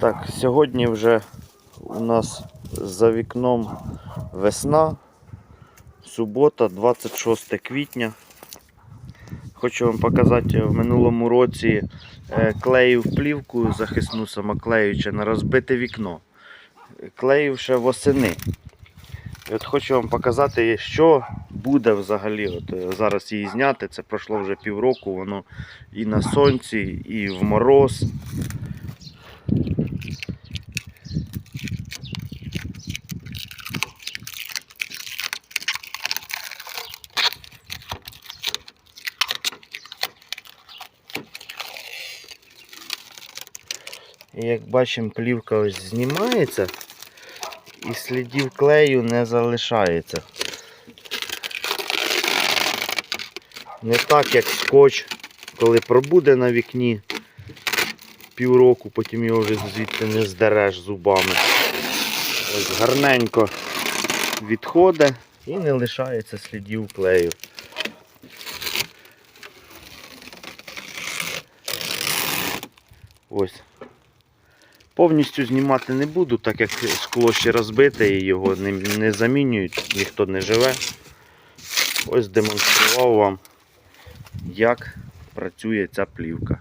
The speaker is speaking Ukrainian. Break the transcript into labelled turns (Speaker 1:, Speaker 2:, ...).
Speaker 1: Так, сьогодні вже у нас за вікном весна, субота, 26 квітня. Хочу вам показати в минулому році е, клеїв плівку захисну самоклеюче на розбите вікно. Клеїв ще восени. І от хочу вам показати, що буде взагалі. От, е, зараз її зняти. Це пройшло вже півроку, воно і на сонці, і в мороз. І як бачимо, плівка ось знімається і слідів клею не залишається. Не так, як скотч, коли пробуде на вікні півроку, потім його вже звідти не здереш зубами. Ось гарненько відходить і не лишається слідів клею. Ось. Повністю знімати не буду, так як скло ще розбите і його не, не замінюють, ніхто не живе. Ось демонстрував вам, як працює ця плівка.